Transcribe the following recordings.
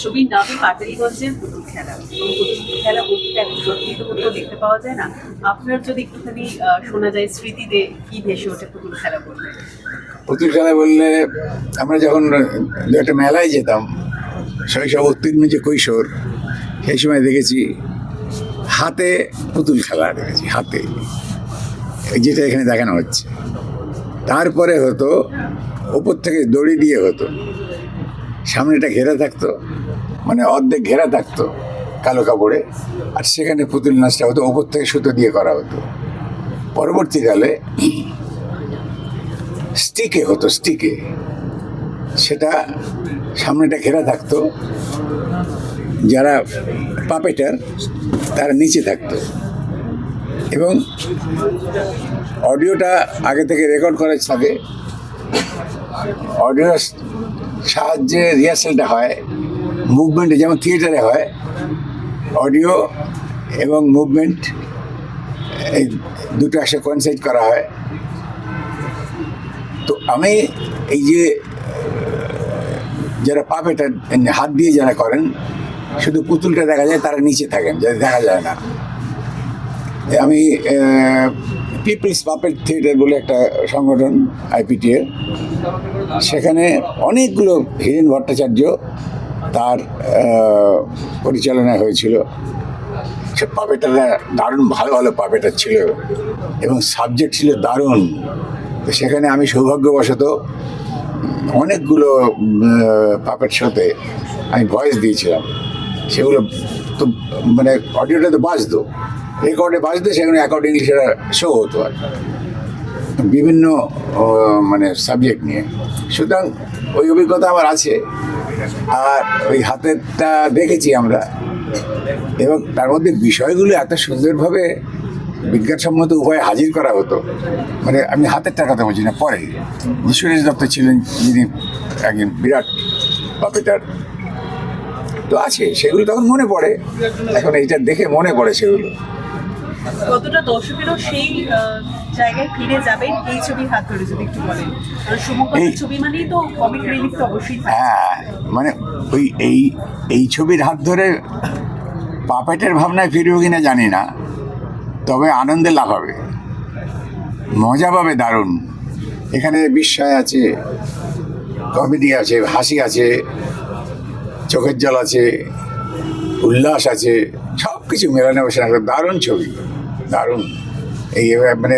ছবির নামই পাটালিগঞ্জের পুতুল খেলা। পুতুল খেলা বলতে এখন সত্যি তো কোথাও দেখতে পাওয়া যায় না। আপনার যদি একটুখানি শোনা যায় স্মৃতিতে, কি ভেসে ওঠে পুতুল খেলা বলতে? পুতুল খেলা বললে আমরা যখন একটা মেলায় যেতাম শৈশব উত্তীর্ণ যে কৈশোর, সেই সময় দেখেছি হাতে পুতুল খেলা দেখেছি, হাতে। যেটা এখানে দেখানো হচ্ছে। তারপরে হতো, ওপর থেকে দড়ি দিয়ে হতো। সামনেটা ঘেরা থাকতো মানে অর্ধেক ঘেরা থাকতো কালো কাপড়ে। আর সেখানে পুতুল নাচটা হতো, ওপর থেকে সুতো দিয়ে করা হতো। পরবর্তীকালে স্টিকে হতো, স্টিকে। সেটা সামনেটা ঘেরা থাকতো। যারা পাপেটার, তারা নিচে থাকতো। এবং অডিওটা আগে থেকে রেকর্ড করা থাকে। অডিও সাহায্যে রিহার্সালটা হয়। মুভমেন্টে যেমন থিয়েটারে হয় অডিও এবং মুভমেন্ট এই দুটো একসাথে কনসাইড করা হয়। তো আমি এই যে, যারা পাপেটা হাত দিয়ে যারা করেন, শুধু পুতুলটা দেখা যায়, তারা নিচে থাকেন যাদের দেখা যায় না। আমি পিপলস পাপেট থিয়েটার বলে একটা সংগঠন আইপিটিএ সেখানে অনেকগুলো হিরেন ভট্টাচার্য তার আহ, পরিচালনায় হয়েছিল। সে পাপেটাররা দারুণ ভালো ভালো পাপেটার ছিল এবং সাবজেক্ট ছিল দারুণ। তো সেখানে আমি সৌভাগ্যবশত অনেকগুলো পাপের সাথে আমি ভয়েস দিয়েছিলাম। সেগুলো তো মানে অডিওটা তো বাজতো। রেকর্ডে বাজতো সেখানে অ্যাকর্ডিংলি সেটা শো হতো আর বিভিন্ন মানে সাবজেক্ট নিয়ে। সুতরাং ওই অভিজ্ঞতা আমার আছে। আর ওই হাতেরটা দেখেছি আমরা। এবং তার মধ্যে বিষয়গুলো এত সুন্দরভাবে বিজ্ঞানসম্মত উপায়ে হাজির করা হতো। মানে আমি হাতের টাকাতে বলছি না, পরে। সুরেশ দত্ত ছিলেন যিনি একজন বিরাট পাপেটার তো আছে, সেগুলো তখন মনে পড়ে। এখন এইটা দেখে মনে পড়ে সেগুলো। কতটা দর্শকেরও সেই জায়গায় ফিরে যাবেন এই ছবির হাত ধরে যদি একটু বলেন। কারণ ছবি মানেই তো কমিক রিলিফ তো অবশ্যই হ্যাঁ মানে ওই এই এই ছবির হাত ধরে পাপেটের ভাবনায় ফিরবো কিনা জানি না তবে আনন্দে লাভ হবে। মজা পাবে দারুণ। এখানে বিস্ময় আছে কমেডি আছে হাসি আছে চোখের জল আছে উল্লাস আছে সব কিছু মেলানো বসে একটা দারুণ ছবি দারুণ। এই মানে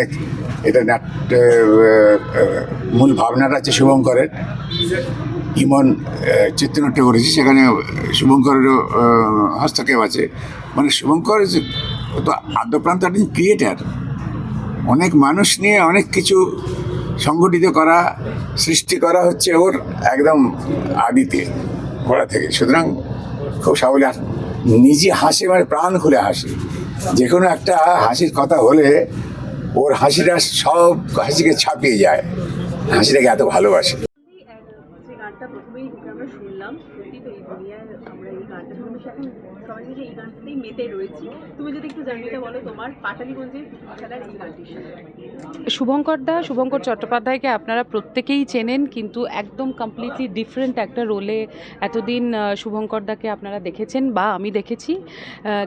এটা নাট্য মূল ভাবনাটা আছে শুভঙ্করের। ইমন চিত্রনাট্য করেছে, সেখানে শুভঙ্করেরও হস্তক্ষেপ আছে। মানে শুভঙ্কর তো আদ্যপ্রান্ত একজন ক্রিয়েটার অনেক মানুষ নিয়ে অনেক কিছু সংগঠিত করা, সৃষ্টি করা হচ্ছে ওর একদম আদিতে, গোড়া থেকে। সুতরাং খুব সাবলে নিজে হাসে মানে প্রাণ খুলে হাসি। যে কোনো একটা হাসির কথা হলে ওর হাসিটা সব হাসিকে ছাপিয়ে যায়। হাসিটাকে এত ভালোবাসে। যে গানটা প্রথমেই আমরা শুনলাম সত্যি তো এই দুনিয়ায় আমরা এই গানটা শুনব এখন সবাই মিলে এই গানটাতেই মেতে রয়েছি। তুমি যদি একটু জার্নিটা বলো তোমার পাটালিগঞ্জের খেলার এই গানটির সাথে। শুভঙ্কর দা শুভঙ্কর চট্টোপাধ্যায়কে আপনারা প্রত্যেকেই চেনেন কিন্তু একদম কমপ্লিটলি ডিফারেন্ট একটা রোলে এতদিন শুভঙ্কর দাকে আপনারা দেখেছেন বা আমি দেখেছি।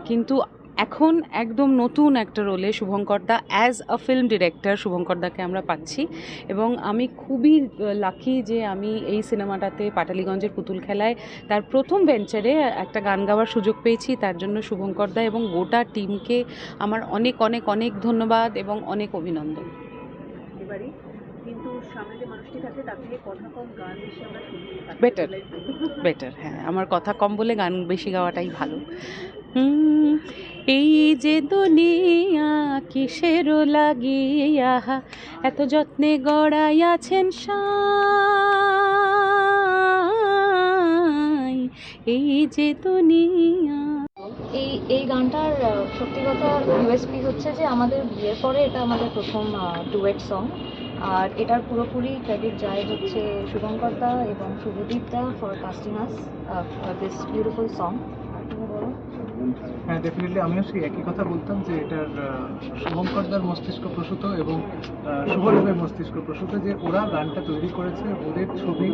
কিন্তু এখন একদম নতুন একটা রোলে Shubhankar da as a film director Shubhankar দাকে আমরা পাচ্ছি। এবং আমি খুবই লাকি যে আমি এই সিনেমাটাতে পাটালিগঞ্জের পুতুল খেলায় তার প্রথম ভেঞ্চারে একটা গান গাওয়ার সুযোগ পেয়েছি তার জন্য শুভঙ্কর দা এবং গোটা টিমকে আমার অনেক অনেক অনেক ধন্যবাদ এবং অনেক অভিনন্দন। এবারে কিন্তু সামনে যে মানুষটি থাকে তার থেকে কথা কম গান বেশি আমরা শুনতে পাই বেটার হ্যাঁ আমার কথা কম বলে গান বেশি গাওয়াটাই ভালো। এই যে দুনিয়া কিসেরও লাগিয়া, এত যত্নে গড়াইয়াছেন সাই, এই যে দুনিয়া। এই এই গানটার সত্যি কথা ইউএসপি হচ্ছে যে আমাদের বিয়ের পরে এটা আমাদের প্রথম ডুয়েট সং আর এটার পুরোপুরি ক্রেডিট যায় হচ্ছে শুভঙ্কর দা এবং Shubhadeep da for casting us this beautiful song হ্যাঁ ডেফিনেটলি আমিও সেই একই কথা বলতাম যে এটার শুভঙ্করদার মস্তিষ্ক প্রসূত এবং শুভদেবের মস্তিষ্ক প্রসূত যে ওরা গানটা তৈরি করেছে, ওদের ছবি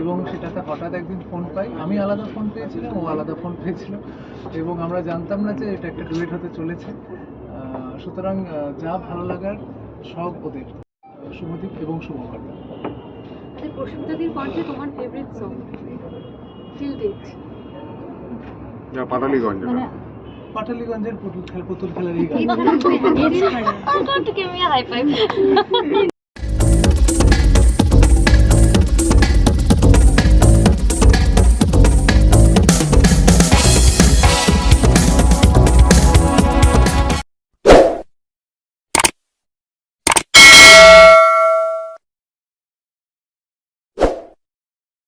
এবং সেটাতে হঠাৎ একদিন ফোন পাই। আমি আলাদা ফোন পেয়েছিলাম, ও আলাদা ফোন পেয়েছিল এবং আমরা জানতাম না যে এটা একটা ডুয়েট হতে চলেছে। সুতরাং যা ভালো লাগার সব ওদের। শুভদীপ এবং শুভঙ্করদা। প্রসূপ্তাদির কণ্ঠে তোমার ফেভারিট সং ডেট পাটালিগঞ্জ মানে পাটালিগঞ্জের পুতুল খেলা পুতুল খেলার এই গান।